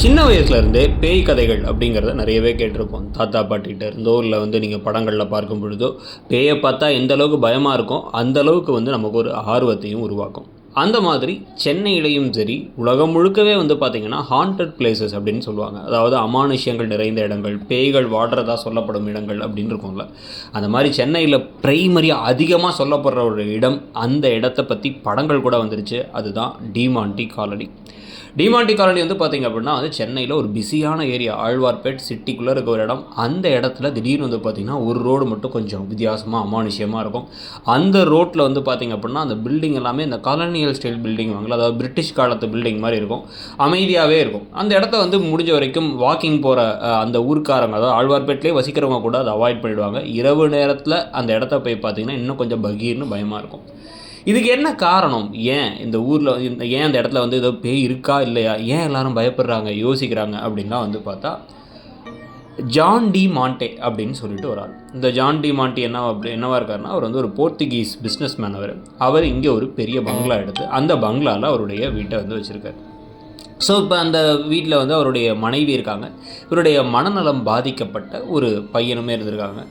சின்ன வயசுலேருந்தே பேய் கதைகள் அப்படிங்கிறத நிறையவே கேட்டிருப்போம். தாத்தா பாட்டிகிட்ட இருந்தோ இல்லை வந்து நீங்கள் படங்களில் பார்க்கும் பொழுதோ பேயை பார்த்தா எந்த அளவுக்கு பயமாக இருக்கும் அந்த அளவுக்கு வந்து நமக்கு ஒரு ஆர்வத்தையும் உருவாக்கும். அந்த மாதிரி சென்னையிலையும் சரி உலகம் முழுக்கவே வந்து பார்த்திங்கன்னா ஹாண்டட் பிளேசஸ் அப்படின்னு சொல்லுவாங்க. அதாவது அமானுஷ்யங்கள் நிறைந்த இடங்கள் பேய்கள் வாடுறதா சொல்லப்படும் இடங்கள் அப்படின்னு இருக்கும்ல. அந்த மாதிரி சென்னையில் பிரைமரியாக அதிகமாக சொல்லப்படுற ஒரு இடம் அந்த இடத்த பற்றி படங்கள் கூட வந்துருச்சு. அதுதான் டிமாண்டி காலனி டிமாண்டி காலனி வந்து பார்த்திங்க அப்படின்னா வந்து சென்னையில் ஒரு பிஸியான ஏரியா. ஆழ்வார்பேட் சிட்டிக்குள்ளே இருக்க ஒரு இடம். அந்த இடத்துல திடீர்னு வந்து பார்த்திங்கன்னா ஒரு ரோடு மட்டும் கொஞ்சம் வித்தியாசமாக அமானுஷ்யமாக இருக்கும். அந்த ரோட்டில் வந்து பார்த்திங்க அப்படின்னா அந்த பில்டிங் எல்லாமே இந்த காலனியல் ஸ்டைல் பில்டிங் வாங்கல. அதாவது பிரிட்டிஷ் காலத்து பில்டிங் மாதிரி இருக்கும். அமைதியாகவே இருக்கும். அந்த இடத்த வந்து முடிஞ்ச வரைக்கும் வாக்கிங் போகிற அந்த ஊர்க்காரங்க அதாவது ஆழ்வார்பேட்லேயே வசிக்கிறவங்க கூட அதை அவாய்ட் பண்ணிடுவாங்க. இரவு நேரத்தில் அந்த இடத்த போய் பார்த்திங்கன்னா இன்னும் கொஞ்சம் பகீர்னு பயமாக இருக்கும். இதுக்கு என்ன காரணம்? ஏன் இந்த ஊரில் இந்த ஏன் அந்த இடத்துல வந்து ஏதோ பேய் இருக்கா இல்லையா? ஏன் எல்லாரும் பயப்படுறாங்க யோசிக்கிறாங்க அப்படின்லாம் வந்து பார்த்தா ஜான் டி மாண்டே அப்படின்னு சொல்லிட்டு ஒரு ஆள். இந்த ஜான் டி மாண்டி என்ன அப்படி என்னவா இருக்காருன்னா அவர் வந்து ஒரு போர்த்துகீஸ் பிஸ்னஸ் மேன் அவர். அவர் இங்கே ஒரு பெரிய பங்களா எடுத்து அந்த பங்களாவில் அவருடைய வீட்டை வந்து வச்சுருக்காரு. ஸோ இப்போ அந்த வீட்டில் வந்து அவருடைய மனைவி இருக்காங்க. இவருடைய மனநலம் பாதிக்கப்பட்ட ஒரு பையனுமே இருந்திருக்காங்க.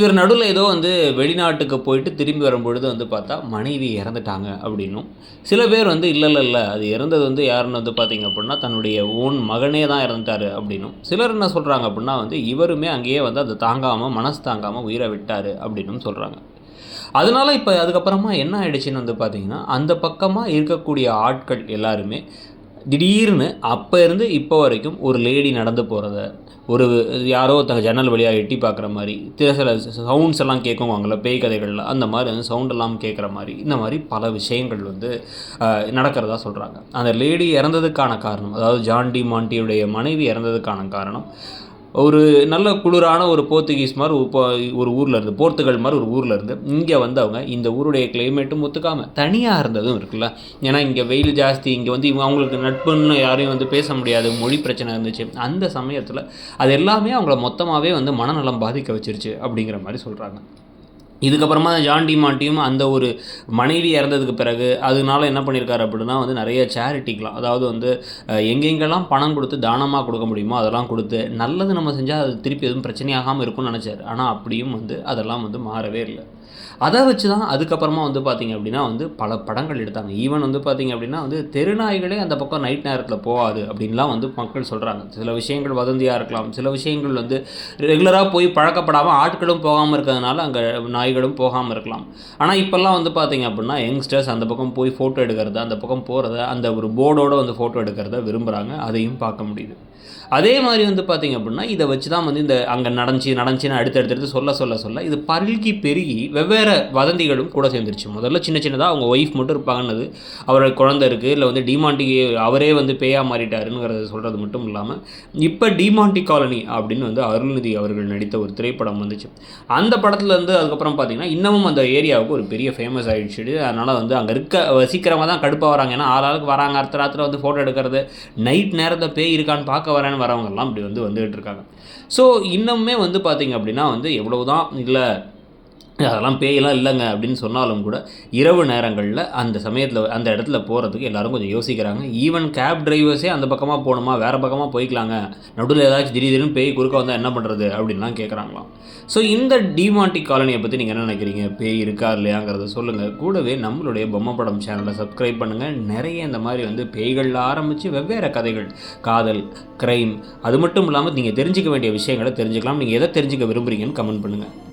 இவர் நடுவில் ஏதோ வந்து வெளிநாட்டுக்கு போயிட்டு திரும்பி வரும்பொழுது வந்து பார்த்தா மனைவி இறந்துட்டாங்க அப்படின்னும். சில பேர் வந்து இல்லை இல்லை இல்லை அது இறந்தது வந்து யாருன்னு வந்து பார்த்திங்க அப்படின்னா தன்னுடைய ஓன் மகனே தான் இறந்துட்டாரு அப்படின்னும். சிலர் என்ன சொல்கிறாங்க அப்படின்னா வந்து இவருமே அங்கேயே வந்து அதை தாங்காமல் மனசு தாங்காமல் உயிரை விட்டார் அப்படின்னும் சொல்கிறாங்க அதனால இப்போ அதுக்கப்புறமா என்ன ஆயிடுச்சுன்னு வந்து பார்த்தீங்கன்னா அந்த பக்கமாக இருக்கக்கூடிய ஆட்கள் எல்லாருமே திடீர்னு அப்போ இருந்து இப்போ வரைக்கும் ஒரு லேடி நடந்து போகிறத ஒரு யாரோ ஒருத்தங்க ஜன்னல் வழியாக எட்டி பார்க்குற மாதிரி சில சில சவுண்ட்ஸ் எல்லாம் கேட்குவாங்கள பேய் கதைகளில் அந்த மாதிரி வந்து சவுண்ட் எல்லாம் கேட்குற மாதிரி இந்த மாதிரி பல விஷயங்கள் வந்து நடக்கிறதா சொல்கிறாங்க அந்த லேடி இறந்ததுக்கான காரணம் அதாவது ஜான்டி மாண்டியுடைய மனைவி இறந்ததுக்கான காரணம் ஒரு நல்ல குளிரான ஒரு போர்த்துகீஸ் மாதிரி ஒரு ஒரு ஊரில் இருந்து போர்த்துகல் மாதிரி ஒரு ஊரில் இருந்து இங்கே வந்து அவங்க இந்த ஊருடைய கிளைமேட்டும் ஒத்துக்காமல் தனியாக இருந்ததும் இருக்குல்ல. ஏன்னா இங்கே வெயில் ஜாஸ்தி இங்கே வந்து இவங்க அவங்களுக்கு நட்புன்னு யாரையும் வந்து பேச முடியாது மொழி பிரச்சனை இருந்துச்சு. அந்த சமயத்தில் அது எல்லாமே அவங்கள மொத்தமாகவே வந்து மனநலம் பாதிக்க வச்சிருச்சு அப்படிங்கிற மாதிரி சொல்கிறாங்க இதுக்கப்புறமா ஜான் டி மாண்டியும் அந்த ஒரு மனைவி இறந்ததுக்கு பிறகு அதனால என்ன பண்ணியிருக்காரு அப்படின்னா வந்து நிறைய சேரிட்டிக்கெலாம் அதாவது வந்து எங்கெங்கெல்லாம் பணம் கொடுத்து தானமாக கொடுக்க முடியுமோ அதெல்லாம் கொடுத்து நல்லது நம்ம செஞ்சால் அது திருப்பி எதுவும் பிரச்சனையாகாமல் இருக்கும்னு நினச்சார். ஆனால் அப்படியும் வந்து அதெல்லாம் வந்து மாறவே இல்லை. அதை வச்சு தான் அதுக்கப்புறமா வந்து பார்த்தீங்க அப்படின்னா வந்து பல படங்கள் எடுத்தாங்க. ஈவன் வந்து பார்த்தீங்க அப்படின்னா வந்து தெருநாய்களே அந்த பக்கம் நைட் நேரத்தில் போகாது அப்படின்லாம் வந்து மக்கள் சொல்கிறாங்க சில விஷயங்கள் வதந்தியாக இருக்கலாம். சில விஷயங்கள் வந்து ரெகுலராக போய் பழக்கப்படாமல் ஆட்களும் போகாமல் இருக்கிறதுனால அங்கே நாய்களும் போகாமல் இருக்கலாம். ஆனால் இப்போல்லாம் வந்து பார்த்தீங்க அப்படின்னா யங்ஸ்டர்ஸ் அந்த பக்கம் போய் ஃபோட்டோ எடுக்கிறது அந்த பக்கம் போகிறத அந்த ஒரு போர்டோடு வந்து ஃபோட்டோ எடுக்கிறத விரும்புகிறாங்க அதையும் பார்க்க முடியுது. அதே மாதிரி வந்து பார்த்தீங்க அப்படின்னா இதை வச்சு தான் வந்து இந்த அங்கே நடந்துச்சு நடந்துச்சுன்னு அடுத்து அடுத்தடுத்து சொல்ல சொல்ல சொல்ல இது பல்கி பெருகி வெவ்வேறு வதந்திகளும் கூட சேர்ந்துருச்சு. முதல்ல சின்ன சின்னதாக அவங்க ஒய்ஃப் மட்டும் இருப்பாங்கன்னது அவரோட குழந்தை இருக்குது இல்லை வந்து டிமாண்டி அவரே வந்து பேயா மாறிட்டாருங்கிறத சொல்கிறது மட்டும் இல்லாமல் இப்போ டிமாண்டி காலனி அப்படின்னு வந்து அருள்நிதி அவர்கள் நடித்த ஒரு திரைப்படம் வந்துச்சு. அந்த படத்துலேருந்து அதுக்கப்புறம் பார்த்தீங்கன்னா இன்னமும் அந்த ஏரியாவுக்கு ஒரு பெரிய ஃபேமஸ் ஆகிடுச்சு அதனால் வந்து அங்கே இருக்க வசிக்கிறவங்க தான் கடுப்பாக வராங்க. ஏன்னா ஆளாளுக்கு வராங்க. அடுத்த ராத்திரி வந்து ஃபோட்டோ எடுக்கிறது நைட் நேரத்தில் பேய் இருக்கான்னு பார்க்க வரேன்னு வரவங்கெல்லாம் இப்படி வந்து வந்துகிட்டு இருக்காங்க. ஸோ இன்னுமே வந்து பார்த்தீங்க அப்படின்னா வந்து எவ்வளவுதான் இல்லை அதெல்லாம் பேயெல்லாம் இல்லைங்க அப்படின்னு சொன்னாலும் கூட இரவு நேரங்களில் அந்த சமயத்தில் அந்த இடத்துல போகிறதுக்கு எல்லோரும் கொஞ்சம் யோசிக்கிறாங்க. ஈவன் கேப் டிரைவர்ஸே அந்த பக்கமாக போகணுமா வேறு பக்கமாக போய்க்கலாங்க. நடுவில் ஏதாச்சும் திடீர் திடீர்னு பேய் குறுக்க வந்தால் என்ன பண்ணுறது அப்படின்லாம் கேட்குறாங்களாம் ஸோ இந்த டிமாண்டி காலனியை பற்றி நீங்கள் என்ன நினைக்கிறீங்க? பேய் இருக்கா இல்லையாங்கிறத சொல்லுங்கள் கூடவே நம்மளுடைய பொம்மை படம் சேனலை சப்ஸ்கிரைப் பண்ணுங்கள் நிறைய இந்த மாதிரி வந்து பேய்களில் ஆரம்பித்து வெவ்வேறு கதைகள் காதல் க்ரைம் அது மட்டும் இல்லாமல் நீங்கள் தெரிஞ்சிக்க வேண்டிய விஷயங்களை தெரிஞ்சுக்கலாம். நீங்கள் எதை தெரிஞ்சுக்க விரும்புகிறீங்கன்னு கமெண்ட் பண்ணுங்கள்